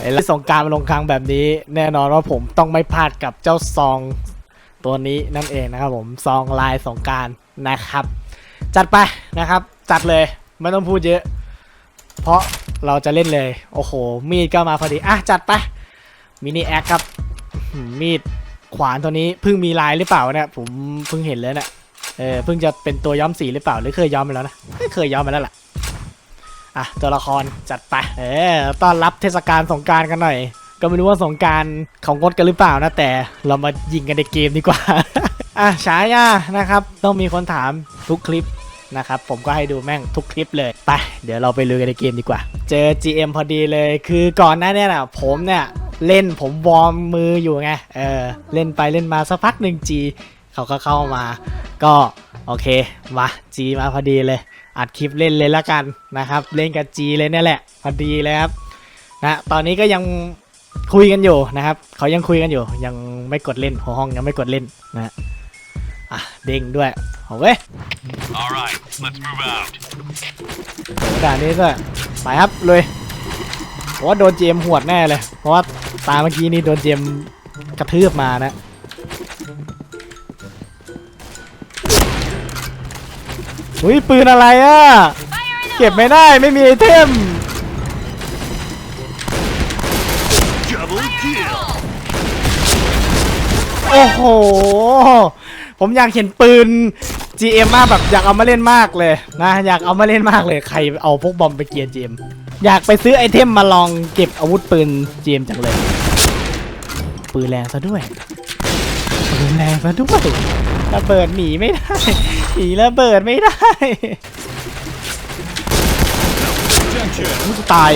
ไอ้ล่นสงกรารมาลงครั้งแบบนี้ แน่นอนว่าผมต้องไม่พลาดกับเจ้าซองตัวนี้นั่นเองนะครับผมซองลายสงกรารนะครับ จัดไปนะครับ จัดเลยไม่ต้องพูดเยอะ เพราะเราจะเล่นเลย โอ้โห มีดก็มาพอดี อะ จัดไปมินิแอคครับ มีดขวานตัวนี้เพิ่งมีลายหรือเปล่าเนี่ยผมเพิ่งเห็นเลยเนี่ยเออเพิ่งจะเป็นตัวย้อมสีหรือเปล่าหรือเคยย้อมมาแล้วนะไม่เคยย้อมมาแล้วล่ะ อะตัวละครจัดไปเออต้อนรับเทศกาลสงการกันหน่อย ก็ไม่รู้ว่าสงการขางดกันหรือเปล่านะแต่เรามายิงกันในเกมดีกว่าอะฉายานะครับต้องมีคนถามทุกคลิปนะครับผมก็ให้ดูแม่งทุกคลิปเลย ไป เดี๋ยวเราไปลุยกันในเกมดีกว่า เจอ GM พอดีเลย คือก่อนหน้านี้นะผมเนี่ยเล่นผมวอร์มมืออยู่ไง เออ เล่นไปเล่นมาสักพักหนึ่ง G เขาก็เข้ามา ก็โอเค มา G มาพอดีเลย อัดคลิปเล่นเลยละกันนะครับ เล่นกับ G เลยเนี่ยแหละพอดีเลยครับนะตอนนี้ก็ยังคุยกันอยู่นะครับเขายังคุยกันอยู่ ยังไม่กดเล่นหัวห้องยังไม่กดเล่นนะฮะอะเด้งด้วยโอเค All right, let's move out. ด่านนี้ก็ไปครับเลยเพราะว่าโดนเจมหวดแน่เลย เพราะว่าตาเมื่อกี้นี่โดนเจมกระทืบมานะ อุ้ยปืนอะไรอะ เก็บไม่ได้ไม่มีไอเทม โอ้โห ผมอยากเห็นปืน GM มากแบบอยากเอามาเล่นมากเลยนะ อยากเอามาเล่นมากเลย ใครเอาพวกบอมไปเกียร์ GM อยากไปซื้อไอเทมมาลองเก็บอาวุธปืน GM จังเลย ปืนแรงซะด้วยปืนแรงซะด้วย ระเบิดหนีไม่ได้ หนีระเบิดไม่ได้ ตาย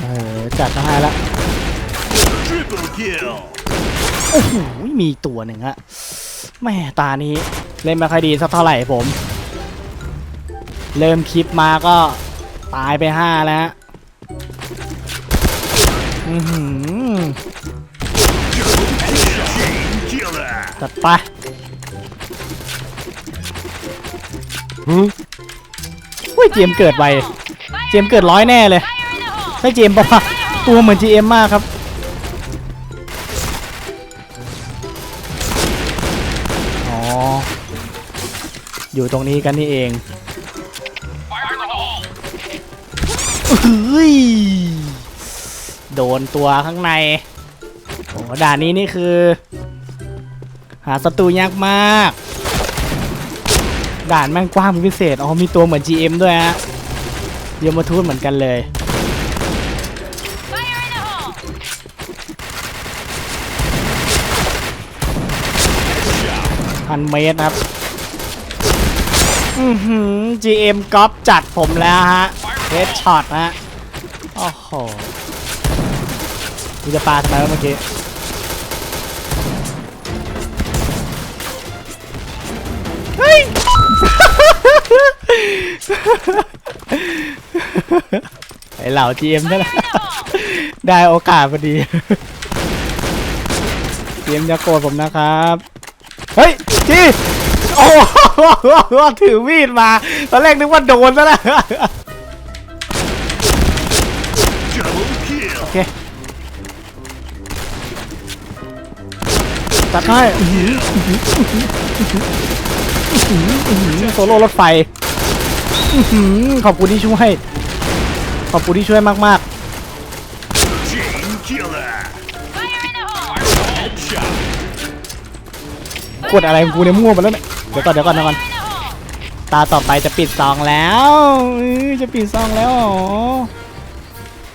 เออจัดมาให้ละโอ้โหมีตัวหนึ่งฮะแม่ตานี้เล่นไม่ค่อยดีสักเท่าไหร่ผม เริ่มคลิปมาก็ตายไปห้าแล้ว จัดไปหืออุ้ยเจมเกิดไวเจมเกิดร้อยแน่เลย Fire in the hole! ใช่เจมปะวะตัวเหมือน GM มมากครับอ๋ออยู่ตรงนี้กันนี่เองเฮ้ย โดนตัวข้างในโอ้ด่านนี้นี่คือ หาศัตรูยากมาก ด่านแม่งกว้างเป็นพิเศษอ๋อมีตัวเหมือน GM ด้วยฮะยมทูตเหมือนกันเลยพันเมตรครับ อือหือ GM ก๊อปจัดผมแล้วฮะเฮดช็อตฮะ โอ้โห มีจะปาทำไมวะเมื่อกี้เฮ้ยไอเหล่า GM นั่นแหละได้โอกาสพอดี GM จะโกรธผมนะครับ เฮ้ยจีโอ้โหถือมีดมา ตอนแรกนึกว่าโดนซะแล้ว Double kill. โอเค ตัดให้อื้อหืออื้อหือโซโล่รถไฟอื้อหือขอบคุณที่ช่วย ขอบคุณที่ช่วยมาก Chain killer. Fire in the hole! Headshot. ๆกดอะไรของกูเนี่ยมั่วไปแล้วเนี่ยเดี๋ยวก่อนเดี๋ยวก่อนเดี๋ยวก่อน Fire in the hole! ตาต่อไปจะปิดซองแล้วอื้อจะปิดซองแล้วเหรอ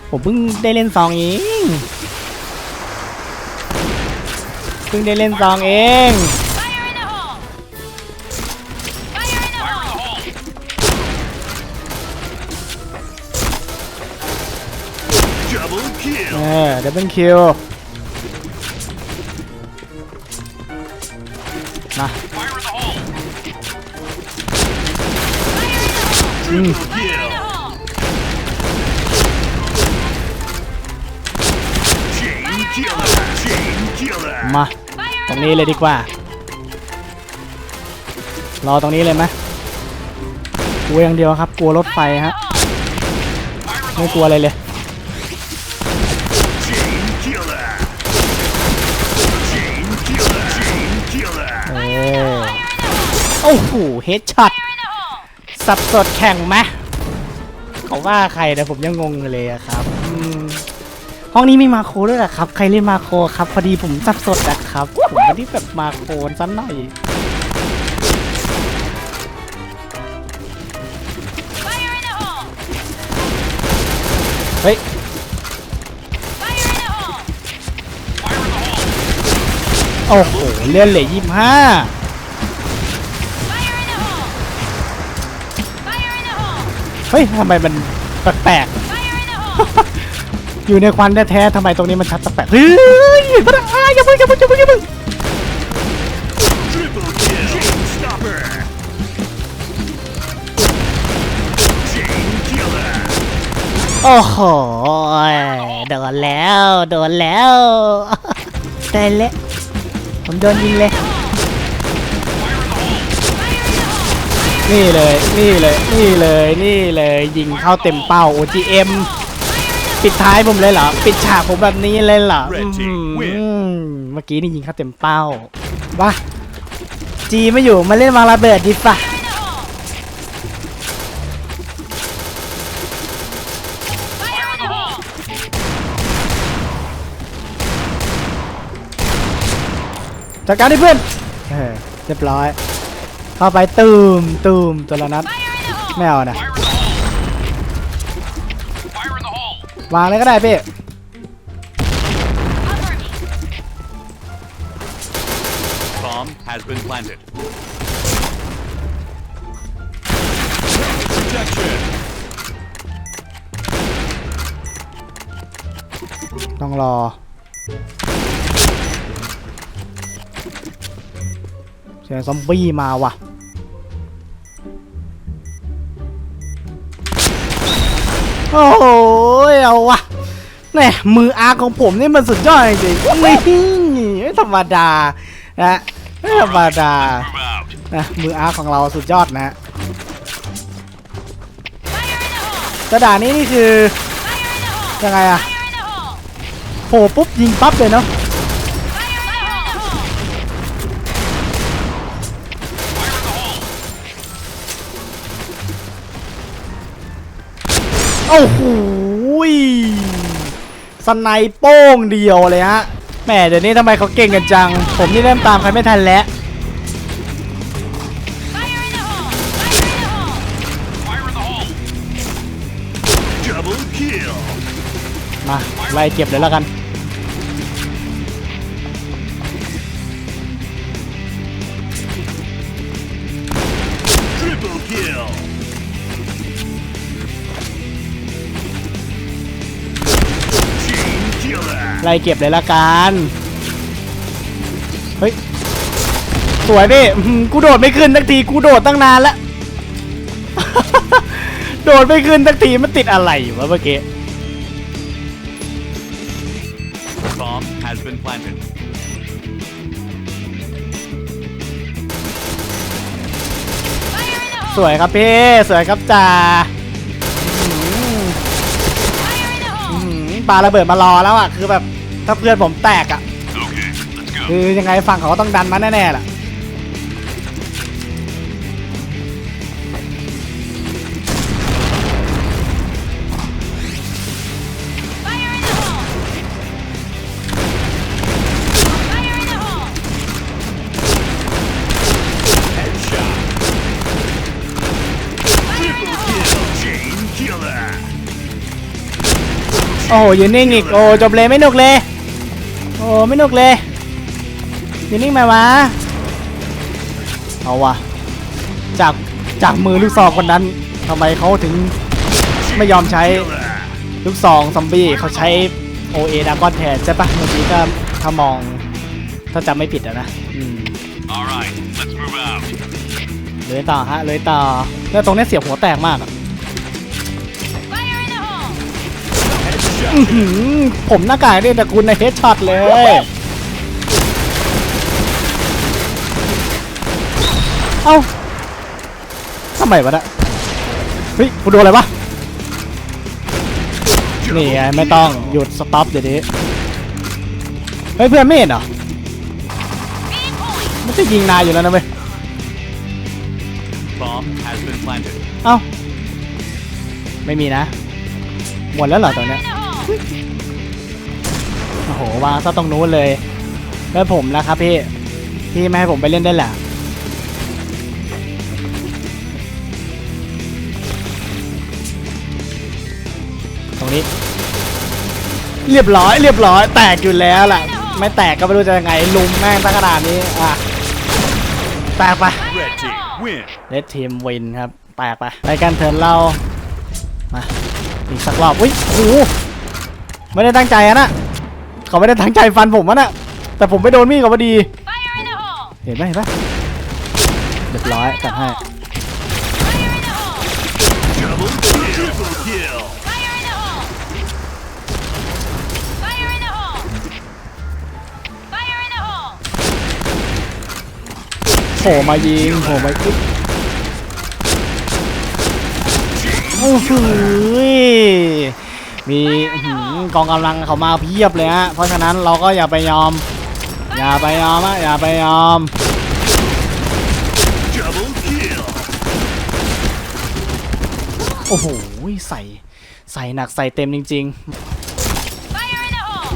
ผมเพิ่งได้เล่นซองเองเพิ่งได้เล่นซองเอง Fire in the hole! Fire in the hole! Double เอ kill. อเดับเบิลคิวมา Fire in the hole. อืม Triple kill. The hole! Chain killer. Chain killer. มา ตรงนี้เลยดีกว่า รอตรงนี้เลยไหมกลัวอย่างเดียวครับ กลัวรถไฟฮะไม่กลัวอะไรเลยโอ้โหเฮดช็อตสับสดแข่งไหมเขาว่าใครนะผมยังงงเลยครับอืม ห้องนี้มีมาโครด้วยเหรอครับ ใครเล่นมาโครครับ พอดีผมสับสดนะครับ ผมไม่ได้แบบมาโครสักหน่อย Fire in the hole! เฮ้ย Fire in the hole! Fire in the hole. โอ้โหเลื่อนเหลือยี่ห้า Fire in the hole! Fire in the hole! เฮ้ยทำไมมันแปลก Fire in the hole! ๆอยู่ในควันแท้ๆทำไมตรงนี้มันชัดแปลกๆเฮ้ยเห็นปะอะอย่าเพิ่งอย่าเพิ่งอย่าเพิ่งอย่าเพิ่ง Triple kill. Chain stopper. Chain killer. โอ้โหโดนแล้วโดนแล้วได้แล้วผมโดนยิงเลยนี่เลยนี่เลยนี่เลยนี่เลยยิงเข้าเต็มเป้า OGM ปิดท้ายผมเลยเหรอ ปิดฉากผมแบบนี้เลยเหรอ Red team อืม win เมื่อกี้นี่ยิงเข้าเต็มเป้าว้าจีไม่อยู่มาเล่นวางระเบิดดิป่ะ Fire in the hole! จัดการดิเพื่อนเออเรียบร้อย เข้าไปตูมตูมตัวละนัด Fire in the hole! ไม่เอานะ วางเลยก็ได้พี่ Cover me! Bomb has been planted. Protection. ต้องรอเสียงซอมบี้มาว่ะ โอ้โหเอาว่ะแหมมืออาของผมนี่มันสุดยอดจริงๆนี่ไม่ธรรมดานะไม่ธรรมดานะมืออาของเราสุดยอดนะกระดาษนี้นี่คือยังไงอะโผล่ปุ๊บยิงปั๊บเลยเนาะ โอ้โหสไนโป้งเดียวเลยฮะแหมเดี๋ยวนี้ทำไมเขาเก่งกันจัง ผมนี่เริ่มตามใครไม่ทันแล้วมาไล่เก็บเลยแล้วกัน ไล่เก็บเลยละกันเฮ้ยสวยพี่อื้อหือกูโดดไม่ขึ้นสักทีกูโดดตั้งนานแล้วโดดไม่ขึ้นสักทีมันติดอะไรอยู่วะเมื่อกี้ Bomb has been planted. สวยครับพี่ สวยครับจ่าอื้อ Fire in the หือ hole! อื้อหือ ปาระเบิดมารอแล้วอะคือแบบถ้าเพื่อนผมแตกอะ Okay, let's go. คือยังไงฝั่งเขาก็ต้องดันมาแน่ๆแหละ โอ้โหยืนนิ่งอีก โอ้จบเลยไม่หนุกเลย โอ้ไม่หนุกเลยยืนนิ่งไหมวะ เอาวะจากจากมือลูกซองคนนั้นทำไมเขาถึงไม่ยอมใช้ Killer. ลูกซองซอมบี้เขาใช้ OA ดากอนแทนใช่ปะเมื่อกี้ก็ถ้ามอง ถ้าจำไม่ผิดอะนะอืม All right, let's move out. เลยต่อฮะเลยต่อแล้วตรงเนี้ยเสียบหัวแตกมากอะ ผมหน้ากากเนี่ยแต่คุณในเฮดช็อตเลย เอ้าทำไมวะเนี่ยเฮ้ยกูโดนอะไรวะ นี่ไงไม่ต้องหยุดสต็อปเดี๋ยวนี้ เฮ้ยเพื่อนไม่เห็นเหรอไม่ใช่ยิงนายอยู่แล้วนะเว้ย Bomb has been planted. เอ้า ไม่มีนะ หมดแล้วเหรอตอนเนี้ย Fire in the hole. โอ้โหวางซะตรงนู้นเลยแล้วผมนะครับพี่ พี่ไม่ให้ผมไปเล่นได้แหละตรงนี้ เรียบร้อย เรียบร้อย แตกอยู่แล้วล่ะไม่แตกก็ไม่รู้จะยังไงลุมแม่งตั้งขนาดนี้อะแตกไป Red team win. เลดทีมวินครับ แตกไปไปกันเถินเรามาอีกสักรอบอุ้ยโอ้โห ไม่ได้ตั้งใจอะนะเขาไม่ได้ตั้งใจฟันผมอะนะแต่ผมไปโดนมีดเขาพอดี เห็นไหมเห็นไหมเรียบร้อยจัดให้ โผล่มายิงโผล่มายิงโอ้โห มีอื้อหือกองกำลังเขามาเพียบเลยฮะเพราะฉะนั้นเราก็อย่าไปยอม อย่าไปยอมอะอย่าไปยอม Double kill. โอ้โหใส่ใส่หนักใส่เต็มจริง Fire in the hole.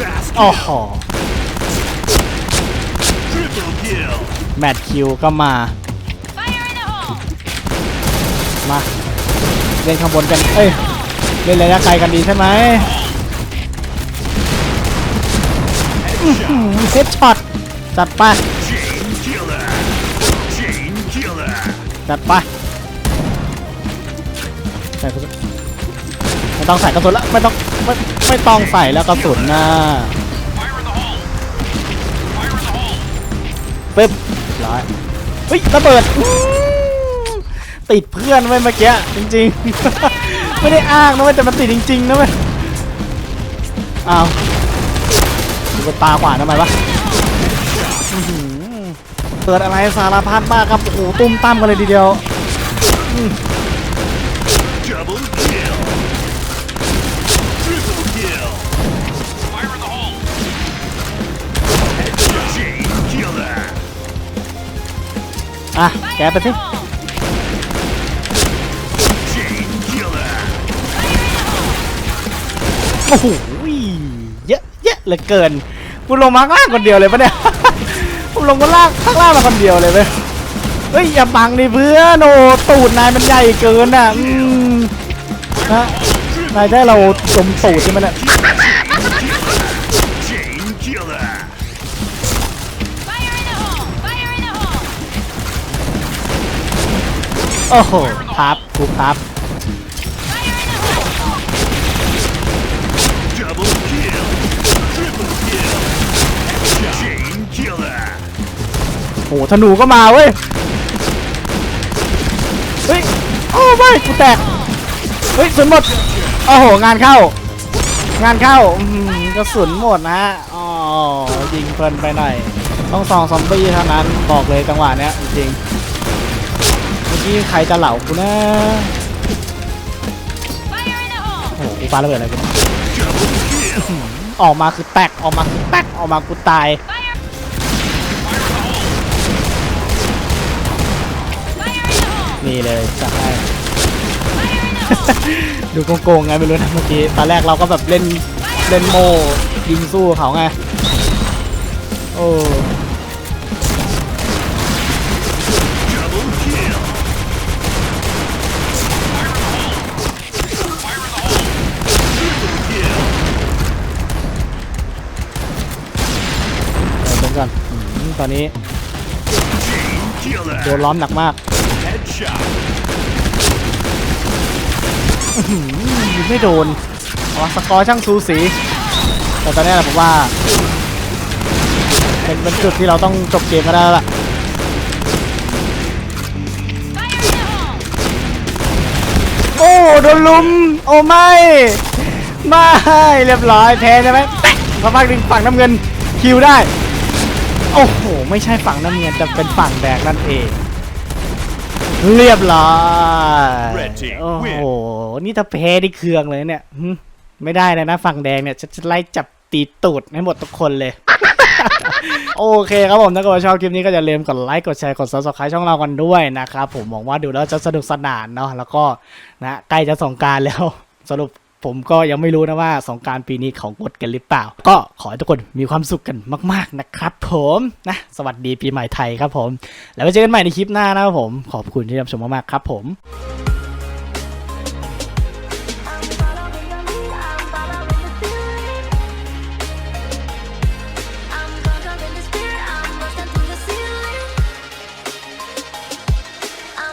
Mass ๆโอ้โห Triple kill. แมตช์คิวก็มา Fire in the hole. มา เล่นข้างบนกัน เอ้ย เล่นระยะไกลกันดีใช่ไหมเฮดช็อต จัดไป จัดไปใส่กระสุนไม่ต้องใส่กระสุนละไม่ต้องไม่ไม่ต้องใส่แล้วกระสุนนะปึ๊บร้อยเฮ้ยระเบิดอ ติดเพื่อนไว้เมื่อกี้จริงๆ ไม่ได้อ้างนะเว้ยแต่มันติดจริงๆนะเว้ยอ้าวดูกตาขวาทำไมวะเปิดอะไรสารพัดมากครับโอ้โหตุ้มตั้มกันเลยทีเดียวอะแกไปสิ โอ้โหเยอะเยอะเหลือเกินกูลงมาข้างล่างคนเดียวเลยปะเนี่ยกูลงมาล่างข้างล่างมาคนเดียวเลยเว้ยเฮ้ยอย่าบังดิเพื่อนโอ้ตูดนายมันใหญ่เกินอะอืมนะนายได้เราจมตูดใช่ไหมเนี่ยโอ้โหพับกูพับ โอ้ธนูก็มาเว้ย เฮ้ย โอ้ไม่กูแตก เฮ้ยสุนหมด โอ้โห งานเข้า งานเข้าอื้อหือกระสุนหมดนะฮะ อ๋อ ยิงเพลินไปหน่อย ต้องซองซอมบี้เท่านั้น บอกเลยจังหวะเนี้ยจริงเมื่อกี้ใครจะเหล่ากูนะโอ้โหกูปาระเบิดอะไรกูออกมาคือแตก ออกมาคือแตก ออกมากูตาย นี่เลยจัดให้ ดูโกงๆไงไม่รู้นะเมื่อกี้ตอนแรกเราก็แบบเล่นเล่นโมยิงสู้เขาไง โอ้ Double kill. เดี๋ยวก่อนตอนนี้โดนล้อมหนักมาก Headshot. อืมยิงไม่โดนอาวะสกอร์ช่างสูสี แต่ตอนนี้แหละผมว่า เป็นเป็นจุดที่เราต้องจบเกมกันได้แล้วล่ะ โอ้โดนลุม โอ้ไม่ ไม่เรียบร้อยแพ้ใช่ไหมแตะมาฝั่งนึงฝั่งน้ำเงินคิวได้ โอ้โห ไม่ใช่ฝั่งน้ำเงินแต่เป็นฝั่งแดงนั่นเอง เรียบร้อย Red team โอ้โห win นี่ถ้าแพ้ได้เครื่องเลยเนี่ยหึไม่ได้เลยนะฝั่งแดงเนี่ยจะจะไล่จับตีตูดให้หมดทุกคนเลย โอเคครับผมถ้าเกิดว่าชอบคลิปนี้ก็อย่าลืมกดไลค์กดแชร์กด subscribe ช่องเรากันด้วยนะครับผมหวังว่าดูแล้วจะสนุกสนานเนาะแล้วก็นะใกล้จะสงกรารแล้วสรุป ผมก็ยังไม่รู้นะว่าสงการปีนี้เขางดกันหรือเปล่า ก็ขอให้ทุกคนมีความสุขกันมาก ๆนะครับ ผมนะสวัสดีปีใหม่ไทยครับผม แล้วไปเจอกันใหม่ในคลิปหน้านะครับผม ขอบคุณที่รับชมมากๆครับผม